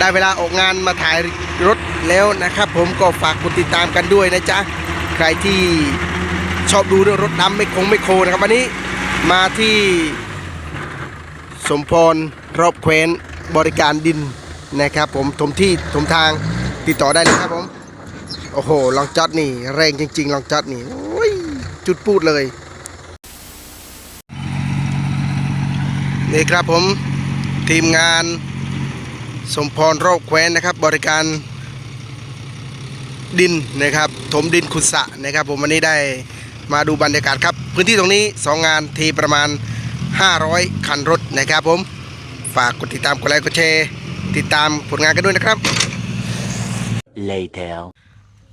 ได้เวลาออกงานมาถ่ายรถแล้วนะครับ ผมก็ฝากกดติดตามกันด้วยนะจ๊ะ ใครที่ชอบดูเรื่องรถดำไม่คงไม่โคนะครับวันนี้มาที่สมพรรอบแคว้นบริการดินนะครับ ผมถมที่ถมทางติดต่อได้เลยครับผมโอ้โหลองจัดนี่ แรงจริง ๆ ลองจัดนี่อยจุดพูดเลยนี่ครับผมทีมงาน สมพรโรคแคว้นนะครับ บริการดินนะครับ ถมดินขุดสระนะครับ ผมวันนี้ได้มาดูบรรยากาศครับ พื้นที่ตรงนี้ 2 งานทีประมาณ 500 คันรถนะครับผม ฝากกดติดตามกดไลค์กดแชร์ติดตามผลงานกันด้วยนะครับ later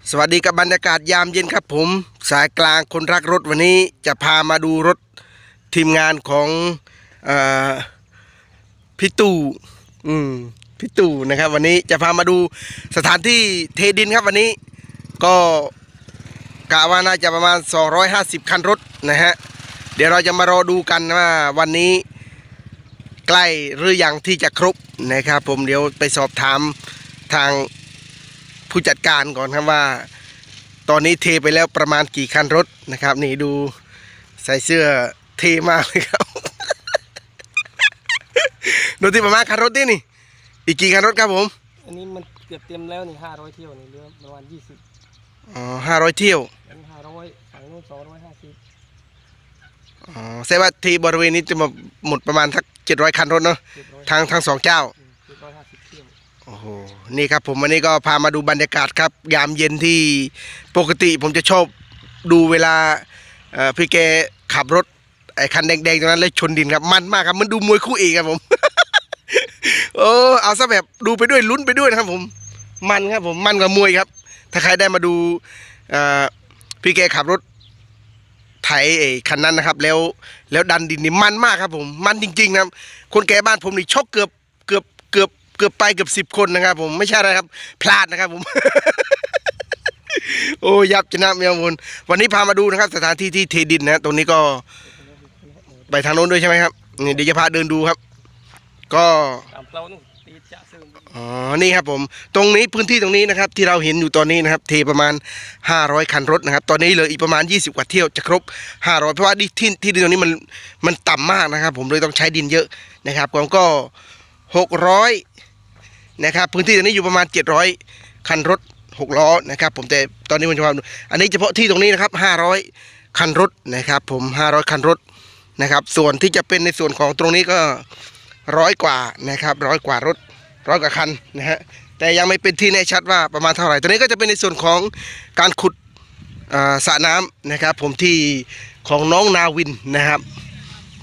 สวัสดีกับบรรยากาศยามเย็นครับผม สายกลางคนรักรถวันนี้จะพามาดูรถทีมงานของเออพี่ตู่อืม พี่ตู่นะครับ วันนี้จะพามาดูสถานที่เทดินครับวันนี้ก็กะว่าน่าจะประมาณ 250 คันรถนะฮะเดี๋ยวเราจะมารอดูกันว่าวันนี้ใกล้หรือยังที่จะครบนะครับ ผมเดี๋ยวไปสอบถามทางผู้จัดการก่อนครับว่า ตอนนี้เทไปแล้วประมาณกี่คันรถนะครับ นี่ดูใส่เสื้อเทมากเลยครับ ดูที่ประมาณคันรถนี่นี่ อีกกี่คันรถครับผม อันนี้มันเกือบเต็มแล้วนี่ห้าร้อยเที่ยวนี่เหลือประมาณยี่สิบอ๋อห้าร้อยเที่ยวอันห้าร้อยฝั่งนู้นสองร้อยห้าสิบอ๋อแสดงว่าที่บริเวณนี้จะมาหมดประมาณทักเจ็ดร้อยคันรถเนาะ เจ็ดร้อยทั้งทั้งสองเจ้า เจ็ดร้อยห้าสิบเที่ยว โอ้โห นี่ครับผมวันนี้ก็พามาดูบรรยากาศครับ ยามเย็นที่ปกติผมจะชอบดูเวลาเอ่อพี่แกขับรถไอ้คันแดงๆตรงนั้นแล้วชนดินครับ มันมากครับ มันดูมวยคู่เอกครับผม โอ้เอาซะแบบดูไปด้วยลุ้นไปด้วยนะครับ ผม มันครับ ผมมันกว่ามวยครับ ถ้าใครได้มาดูพี่แกขับรถไถไอ้คันนั้นนะครับ แล้วแล้วดันดินนี่มันมากครับ ผมมันจริง ๆ นะครับ คนแก่บ้านผมนี่ชกเกือบเกือบเกือบเกือบไปเกือบสิบคนนะครับ ผมไม่ใช่อะไรครับ พลาดนะครับ ผมโอ้ยับชนะเมียวนวันนี้พามาดูนะครับ สถานที่ที่เทดินนะตรงนี้ก็ ไปทางโน้นด้วยใช่ไหมครับเดี๋ยวจะพาเดินดูครับ ก็ตามเปล่านู่นตีจะซึมอ๋อนี่ครับผม ตรงนี้พื้นที่ตรงนี้นะครับ ที่เราเห็นอยู่ตอนนี้นะครับเทประมาณ 500 คันรถนะครับ ตอนนี้เหลืออีกประมาณ 20 กว่าเที่ยวจะครบ 500 เพราะว่าที่ที่ที่ดินตรงนี้มันมันต่ำมากนะครับ ผมเลยต้องใช้ดินเยอะนะครับผมก็ 600 นะครับ พื้นที่ตรงนี้อยู่ประมาณ 700 คันรถ 6 ล้อนะครับ ผมแต่ตอนนี้ผมจะพาดูอันนี้เฉพาะที่ตรงนี้นะครับ 500 คันรถนะครับ ผม 500 คันรถนะครับ ส่วนที่จะเป็นในส่วนของตรงนี้ก็ ร้อยกว่านะครับร้อยกว่ารถร้อยกว่าคันนะฮะแต่ยังไม่เป็นที่แน่ชัดว่าประมาณเท่าไหร่ ตัวนี้ก็จะเป็นในส่วนของการขุดอ่าสระน้ำนะครับ ผมที่ของน้องนาวินนะครับ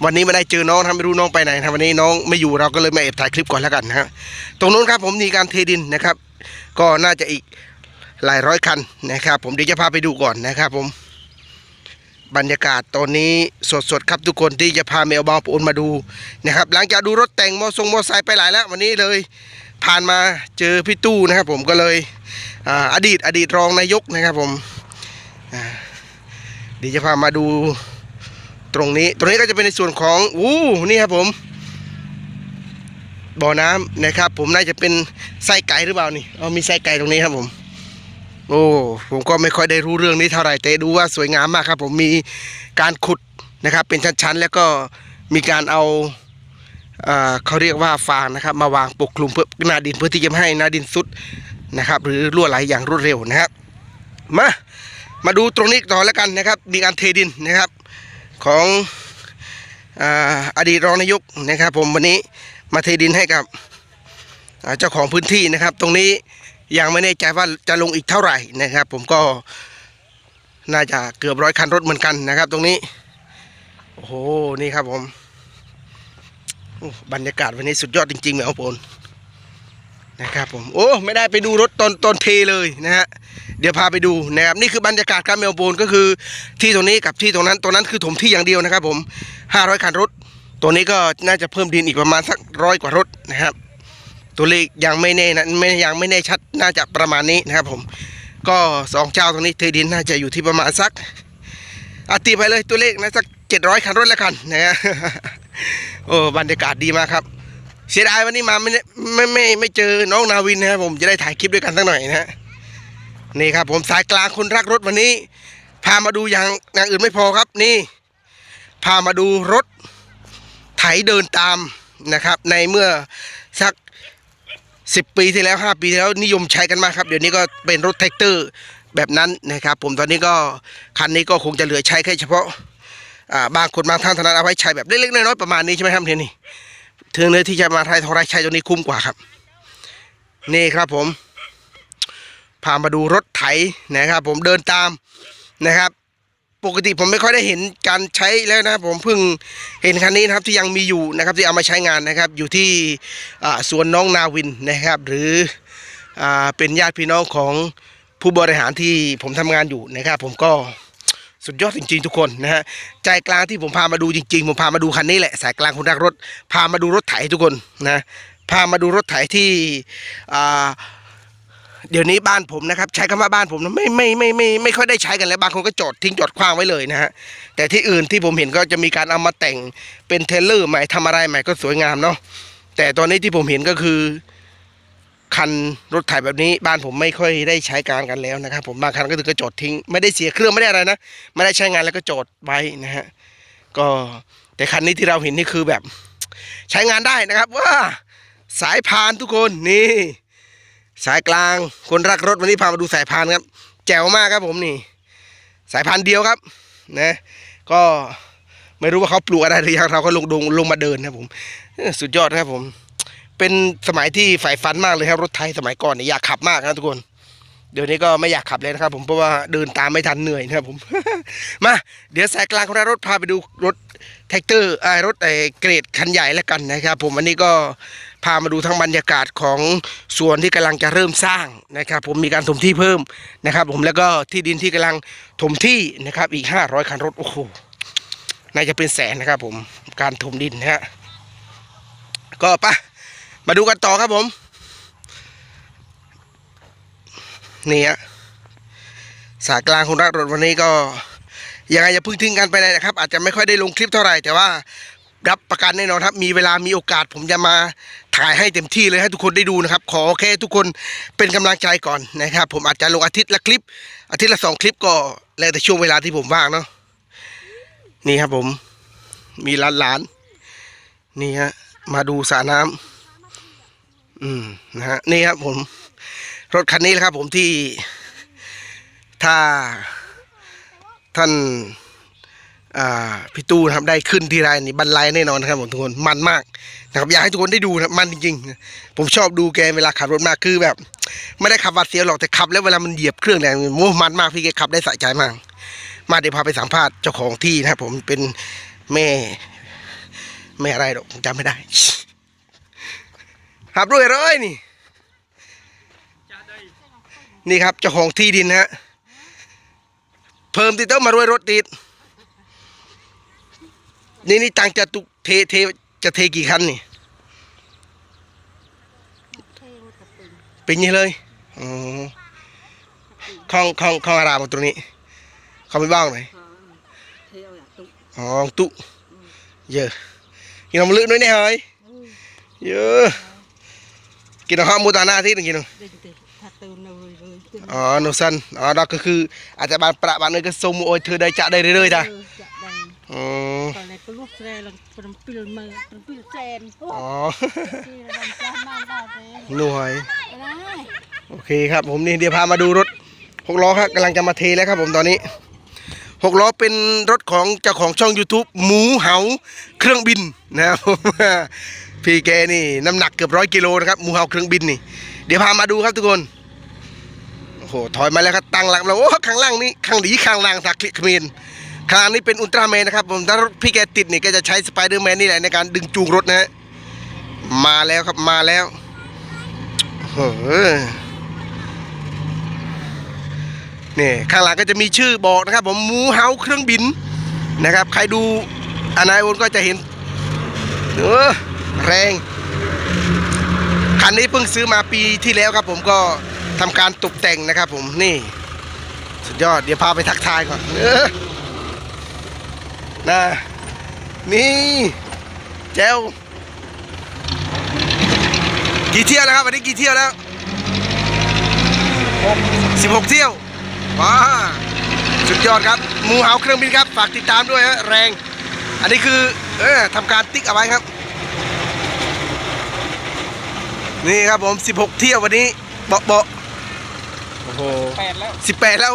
วันนี้ไม่ได้เจอน้องทำไม่รู้น้องไปไหนนะครับวันนี้น้องไม่อยู่เราก็เลยมาแอบถ่ายคลิปก่อนแล้วกันนะฮะตรงนู้นครับผมมีการเทดินนะครับ ก็น่าจะอีกหลายร้อยคันนะครับ ผมเดี๋ยวจะพาไปดูก่อนนะครับผม บรรยากาศตอนนี้สดๆครับทุกคนที่จะพาแมวบางปูนมาดูนะครับ หลังจากดูรถแต่งมอทรงมอไซค์ไปหลายแล้ว วันนี้เลยผ่านมาเจอพี่ตู้นะครับ ผมก็เลยอดีตอดีตรองนายกนะครับผมเดี๋ยวจะพามาดูตรงนี้ ตรงนี้ก็จะเป็นในส่วนของอู้นี่ครับผมบ่อน้ำนะครับ ผมน่าจะเป็นไส้ไก่หรือเปล่านี่เอามีไส้ไก่ตรงนี้ครับผม โอ้ผมก็ไม่ค่อยได้รู้เรื่องนี้เท่าไหร่แต่ดูว่าสวยงามมากครับ ผมมีการขุดนะครับ เป็นชั้นๆ แล้วก็มีการเอาเอ่อเขาเรียกว่าฟางนะครับ มาวางปกคลุมเพื่อหนาดินเพื่อที่จะให้หนาดินซุดนะครับ หรือรั่วไหลอย่างรวดเร็วนะครับ มามาดูตรงนี้ต่อแล้วกันนะครับ มีการเทดินนะครับของออดีตรองนายกนะครับ ผมวันนี้มาเทดินให้กับเจ้าของพื้นที่นะครับ ตรงนี้ ยังไม่แน่ใจว่าจะลงอีกเท่าไหร่นะครับ ผมก็น่าจะเกือบร้อยคันรถเหมือนกันนะครับ ตรงนี้ โอ้โห นี่ครับผมบรรยากาศวันนี้สุดยอดจริงๆแมวโปนนะครับผมโอ้ไม่ได้ไปดูรถตอนตอนเทเลยนะฮะเดี๋ยวพาไปดูนะครับนี่คือบรรยากาศครับแมวโปนก็คือที่ตรงนี้กับที่ตรงนั้นตรงนั้นคือถมที่อย่างเดียวนะครับผม500คันรถ ตัวนี้ก็น่าจะเพิ่มดินอีกประมาณสักร้อยกว่ารถนะครับ ตัวเลขยังไม่แน่นะไม่ยังไม่แน่ชัดน่าจะประมาณนี้นะครับผมก็สองเจ้าตรงนี้เทดินน่าจะอยู่ที่ประมาณสักอาตีไปเลยตัวเลขนะสักเจ็ดร้อยคันรถแล้วกันนะฮะโอ้บรรยากาศดีมากครับ เสียดายวันนี้มาไม่ได้ไม่ไม่ไม่เจอน้องนาวินนะครับผมจะได้ถ่ายคลิปด้วยกันสักหน่อยนะฮะนี่ครับผมสายกลางคนรักรถวันนี้ พามาดูอย่างอย่างอื่นไม่พอครับนี่ พามาดูรถไถเดินตามนะครับ ในเมื่อสัก สิบปีที่แล้วห้าปีที่แล้วนิยมใช้กันมากครับ เดี๋ยวนี้ก็เป็นรถแท็กเตอร์แบบนั้นนะครับผมตอนนี้ก็คันนี้ก็คงจะเหลือใช้แค่เฉพาะาบางคนบางท่านเท่านั้นเอาไว้ใช้แบบเล็กๆน้อยๆประมาณนี้ใช่ไหมครับเทนี่ถึงเลยที่จะมาไทยทองไรใช้ตัวนี้คุ้มกว่าครับ นี่ครับผมพามาดูรถไถนะครับ ผมเดินตามนะครับ ปกติผมไม่ค่อยได้เห็นการใช้แล้วนะผมเพิ่งเห็นคันนี้นะครับที่ยังมีอยู่นะครับที่เอามาใช้งานนะครับ อยู่ที่อ่าสวนน้องนาวินนะครับ หรืออเป็นญาติพี่น้องของผู้บริหารที่ผมทำงานอยู่นะครับ ผมก็สุดยอดจริงๆทุกคนนะฮะใจกลางที่ผมพามาดูจริง ๆ ผมพามาดูคันนี้แหละสายกลางคนรักรถ พามาดูรถไถทุกคนนะพามาดูรถไถที่อ่า เดี๋ยวนี้บ้านผมนะครับ ใช้คำว่าบ้านผมนะไม่ไม่ไม่ไม่ไม่ค่อยได้ใช้กันแล้วบางคนก็จอดทิ้งจอดขว้างไว้เลยนะฮะแต่ที่อื่นที่ผมเห็นก็จะมีการเอามาแต่งเป็นเทเลอร์ใหม่ทำอะไรใหม่ก็สวยงามเนาะแต่ตอนนี้ที่ผมเห็นก็คือคันรถไถแบบนี้บ้านผมไม่ค่อยได้ใช้การกันแล้วนะครับ ผมบางคันก็คือก็จอดทิ้ง ไม่ได้เสียเครื่องไม่ได้อะไรนะไม่ได้ใช้งานแล้วก็จอดไว้นะฮะก็แต่คันนี้ที่เราเห็นนี่คือแบบ ใช้งานได้นะครับว่าสายพานทุกคนนี่ สายกลางคนรักรถวันนี้พามาดูสายพานครับ แจ๋วมากครับผมนี่ สายพานเดียวครับนะก็ไม่รู้ว่าเขาปลูกอะไรหรือยังเราก็ลงลงลงมาเดินนะครับผม สุดยอดครับผม เป็นสมัยที่ฝ่ฝันมากเลยครับรถไทยสมัยก่อนเนี่ยอยากขับมากนะทุกคนเดี๋ยวนี้ก็ไม่อยากขับเลยนะครับ ผมเพราะว่าเดินตามไม่ทันเหนื่อยนะครับผม มาเดี๋ยวสายกลางคนรักรถพาไปดูรถแท็กเตอร์ไอ้รถไอ้เกรดคันใหญ่แล้วกันนะครับ ผมวันนี้ก็ พามาดูทั้งบรรยากาศของสวนที่กำลังจะเริ่มสร้างนะครับ ผมมีการถมที่เพิ่มนะครับ ผมแล้วก็ที่ดินที่กำลังถมที่นะครับ อีก 500 คันรถโอ้โหน่าจะเป็นแสนนะครับ ผมการถมดินนะฮะก็ปะมาดูกันต่อครับผมนี่ฮะสายกลางของรักรถวันนี้ก็ยังไงอย่าพึ่งทิ้งกันไปเลยนะครับ อาจจะไม่ค่อยได้ลงคลิปเท่าไหร่แต่ว่ารับประกันแน่นอนครับ มีเวลามีโอกาสผมจะมา ถ่ายให้เต็มที่เลยให้ทุกคนได้ดูนะครับ ขอแค่ทุกคนเป็นกำลังใจก่อนนะครับ ผมอาจจะลงอาทิตย์ละคลิป อาทิตย์ละสองคลิปก็แล้วแต่ช่วงเวลาที่ผมว่างเนาะนี่ครับผมมีหลานหลานๆนี่ฮะมาดูสระน้ำอืมนะฮะนี่ครับผม รถคันนี้แหละครับ ผมที่ถ้าท่าน พี่ตู้นะครับได้ขึ้นที่ไรนี่บรรลัยแน่นอนนะครับผมทุกคนมันมากนะครับอยากให้ทุกคนได้ดูนะมันจริงๆ ผมชอบดูแกเวลาขับรถมากคือแบบ ไม่ได้ขับวัดเสียวหรอกแต่ขับ แล้วเวลามันเหยียบเครื่องเนี่ยโม้มันมากพี่แกขับได้สะใจมาก มาเดี๋ยวพาไปสัมภาษณ์เจ้าของที่นะครับผมเป็นแม่แม่อะไรหรอกจำไม่ได้ขับด้วยร้อยนี่นี่ครับเจ้าของที่ดินนะฮะเพิ่มติดเต้ามารวยรถติด นี่นี่ตังจะตุเทเทจะเทกี่คันนี่เป็นยังนี้เลยอ๋อข้องข้องข้องอารามตรงนี้ เขาไม่บ้างเลยอ๋อตุเยอะกินน้ำลึกด้วยนี่เฮ้ยเยอะกินน้ำข้าวมูตาหน้าที่หนึ่งกินหนึ่ง định từ thật từ nồi rồi từ อ๋อโนซันอ๋อนั่นก็คืออาจจะบานประบานเลยก็ส่งโอยเธอได้จะได้เรื่อยๆจ้ะ dạ đây อ๋อ còn này có lúc xe là phần pil mờ phần pil sen อ๋อ khi là làm sao mang vào thế หน่วย đây โอเคครับผมนี่เดี๋ยวพามาดูรถหกล้อครับกำลังจะมาเทแล้วครับผมตอนนี้หกล้อเป็นรถของเจ้าของช่อง YouTube หมูเหาเครื่องบินนะครับผม พี่แกนี่น้ำหนักเกือบร้อยกิโลนะครับหมูเหาเครื่องบินนี่ เดี๋ยวพามาดูครับทุกคนโอ้โหถอยมาแล้วครับตั้งหลักแล้วโอ้ข้างล่างนี่ข้างหลีข้างล่างสักคลิกเมน ข้างล่างนี่เป็นอุลตร้าแมนนะครับผมถ้ารถพี่แกติดนี่แกจะใช้สไปเดอร์แมนนี่แหละในการดึงจูงรถนะฮะมาแล้วครับมาแล้วโอ้โหนี่ข้างหลังก็จะมีชื่อบอกนะครับผมหมูเฮาเครื่องบินนะครับ ใครดูอานายโอนก็จะเห็นเออแรงคันนี้เพิ่งซื้อมาปีที่แล้วครับผมก็ทำการตกแต่งนะครับผมนี่ สุดยอดเดี๋ยวพาไปทักทายก่อนเออ นะนี่แจ้วกี่เที่ยวแล้วครับวันนี้กี่เที่ยวแล้วสิบหกเที่ยวว้าสุดยอดครับหมูเฮาเครื่องบินครับฝากติดตามด้วยฮะแรง อันนี้คือเออทำการติ๊กเอาไว้ครับ นี่ครับผม 16 เที่ยววันนี้เบาะเบาะโอ้โหแปดแล้ว18แล้ว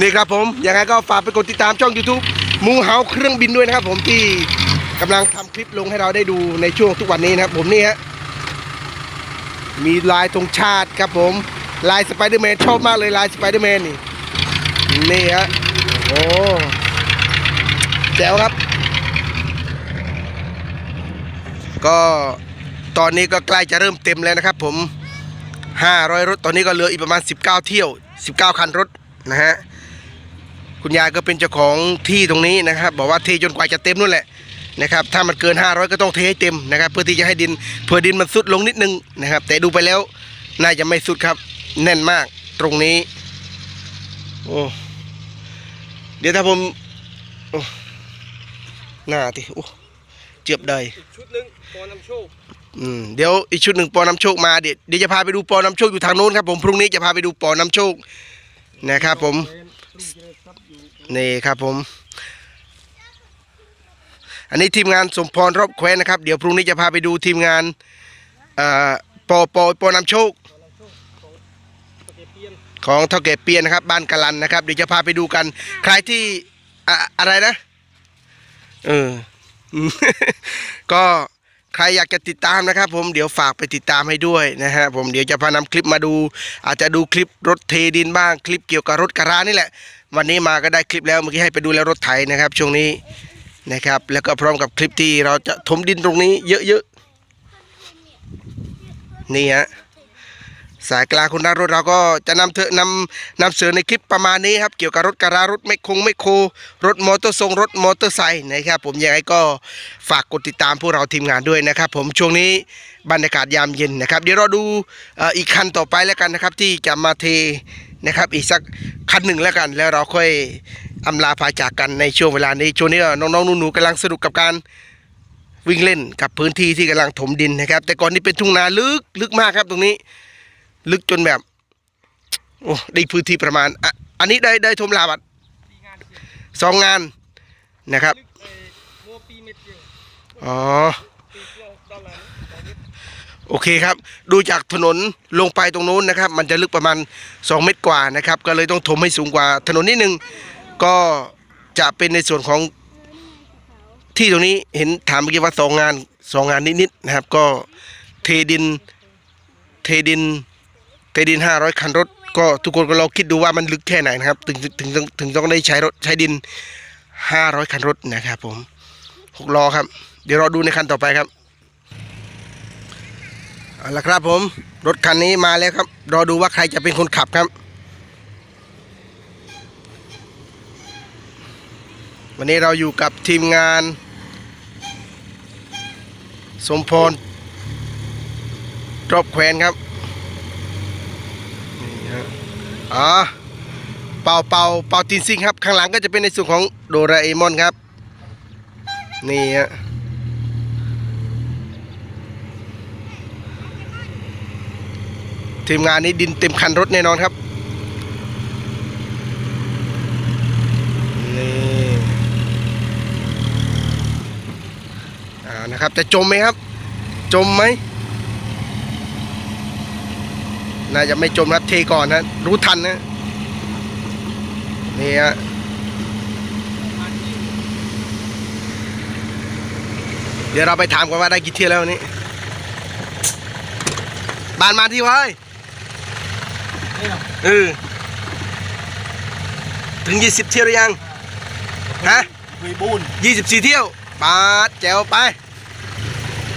นี่ครับผม ยังไงก็ฝากไปกดติดตามช่อง YouTube มูเฮาเครื่องบินด้วยนะครับ ผมที่กำลังทำคลิปลงให้เราได้ดูในช่วงทุกวันนี้นะครับ ผมนี่ฮะมีลายธงชาติครับผมลายสไปเดอร์แมนชอบมากเลยลายสไปเดอร์แมนนี่นี่ฮะโอ้แจ๋วครับ ก็ตอนนี้ก็ใกล้จะเริ่มเต็มแล้วนะครับ ผม 500 รถ ตอนนี้ก็เหลืออีกประมาณ 19 เที่ยว 19 คันรถนะฮะ คุณยายก็เป็นเจ้าของที่ตรงนี้นะครับ บอกว่าเทจนกว่าจะเต็มนู่นแหละนะครับ ถ้ามันเกิน 500 ก็ต้องเทให้เต็มนะครับ เพื่อที่จะให้ดินเพื่อดินมันสุดลงนิดนึงนะครับ แต่ดูไปแล้วน่าจะไม่สุดครับแน่นมากตรงนี้โอ้เดี๋ยวถ้าผมโอ้หน้าทีโอ้เจ็บได้อีกชุดหนึงปอนำโชคอืมเดี๋ยวอีกชุดหนึ่งปอนำโชคมาเดี๋ยวเดี๋ยวจะพาไปดูปอนำโชคอยู่ทางโน้นครับผมพรุ่งนี้จะพาไปดูปอนำโชคนะครับ ผมเป็ นี่ครับผม อันนี้ทีมงานสมพรรอบแคว้นนะครับ เดี๋ยวพรุ่งนี้จะพาไปดูทีมงานปอปอปอนำโชคตะเกียบเปียนของเท่าแก่เปียนนะครับ บ้านกะลันนะครับ เดี๋ยวจะพาไปดูกัน ใครที่อะอะไรนะ เออ ก็ ใครอยากจะติดตามนะครับ ผมเดี๋ยวฝากไปติดตามให้ด้วยนะฮะผมเดี๋ยวจะพานำคลิปมาดู อาจจะดูคลิปรถเทดินบ้างคลิปเกี่ยวกับรถกระรานี่แหละ วันนี้มาก็ได้คลิปแล้วเมื่อกี้ให้ไปดูแล้วรถไถนะครับ ช่วงนี้นะครับ แล้วก็พร้อมกับคลิปที่เราจะถมดินตรงนี้เยอะๆนี่ฮะ สายกลางคุณนารถเราก็จะนำเถอะนำนำเสนอในคลิปประมาณนี้ครับเกี่ยวกับรถกระรถไม่คงไม่โครถมอเตอร์ทรงรถมอเตอร์ไซค์นะครับ ผมยังไงก็ฝากกดติดตามพวกเราทีมงานด้วยนะครับ ผมช่วงนี้บรรยากาศยามเย็นนะครับ เดี๋ยวเราดูอีกคันต่อไปแล้วกันนะครับ ที่จะมาเทนะครับอีกสักคันหนึ่งแล้วกัน แล้วเราค่อยอำลาพาจากกันในช่วงเวลานี้ช่วงนี้น้องๆหนูๆกำลังสนุกกับการวิ่งเล่นกับพื้นที่ที่กำลังถมดินนะครับ แต่ก่อนนี้เป็นทุ่งนาลึกลึกมากครับตรงนี้ ลึกจนแบบโอ้ได้พื้นที่ประมาณอะอันนี้ได้ได้ทมลาบัดสองงานนะครับอ๋อโอเคครับ ดูจากถนนลงไปตรงนู้นนะครับ มันจะลึกประมาณ 2 เมตรกว่านะครับ ก็เลยต้องถมให้สูงกว่าถนนนิดนึง ก็จะเป็นในส่วนของที่ตรงนี้เห็นถามเมื่อกี้ว่าสองงานสองงานนิดๆนะครับ ก็เทดินเทดิน เทดิน 500 คันรถ ก็ทุกคนก็ลองคิดดูว่ามันลึกแค่ไหนนะครับ ถึงถึงถึงต้องได้ใช้รถใช้ดิน 500 คันรถนะครับผมหกล้อครับ เดี๋ยวเราดูในคันต่อไปครับเอาละครับผมรถคันนี้มาแล้วครับ รอดูว่าใครจะเป็นคนขับครับ วันนี้เราอยู่กับทีมงาน สมพรรอบแควนครับนี่ฮะ อ๋อเป่าเป่าเป่าตินซิงครับ ข้างหลังก็จะเป็นในส่วนของโดราเอมอนครับ นี่ฮะทีมงานนี้ดินเต็มคันรถแน่นอนครับนี่อ่านะครับจะจมไหมครับ จมไหม น่าจะไม่จมครับเทก่อนนะรู้ทันนะนี่ฮะเดี๋ยวเราไปถามกันว่าได้กี่เที่ยวแล้ววันนี้ บานมาที่ไว้นี่เหรอเออถึง 20 เที่ยวหรือยัง ฮะวีบูน24 เที่ยว ปาดแจวไป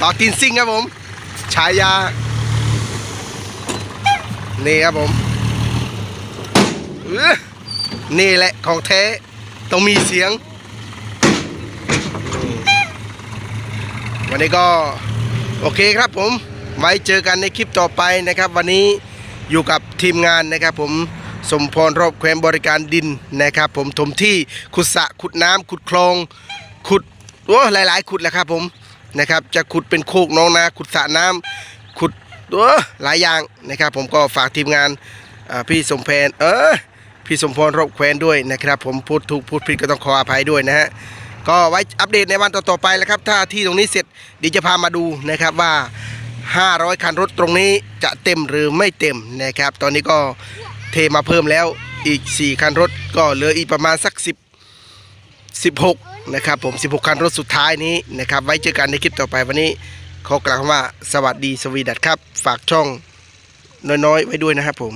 ต่อตีนซิ่งครับผม ฉายา นี่ครับผมอื้อนี่แหละของแท้ต้องมีเสียง วันนี้ก็โอเคครับผม ไว้เจอกันในคลิปต่อไปนะครับ วันนี้อยู่กับทีมงานนะครับผมสมพรรอบแควนบริการดินนะครับผมถมที่ขุดสระขุดน้ำขุดคลอง ขุดโอ้หลาย ๆ ขุดแหละครับผมนะครับ จะขุดเป็นโคกน้องนาขุดสระน้ำ ตัวหลายอย่างนะครับ ผมก็ฝากทีมงานพี่สมแพนเออพี่สมพรรบแควนด้วยนะครับ ผมพูดถูกพูดผิดก็ต้องขออภัยด้วยนะฮะก็ไว้อัปเดตในวันต่อๆไปแล้วครับถ้าที่ตรงนี้เสร็จดีจะพามาดูนะครับว่า 500 คันรถตรงนี้จะเต็มหรือไม่เต็มนะครับ ตอนนี้ก็เทมาเพิ่มแล้วอีก 4 คันรถก็เหลืออีกประมาณสัก 10 16 นะครับผม 16 คันรถสุดท้ายนี้นะครับ ไว้เจอกันในคลิปต่อไปวันนี้ ขอกล่าวว่าสวัสดีสวีดัตครับ ฝากช่องน้อยๆ ไว้ด้วยนะครับผม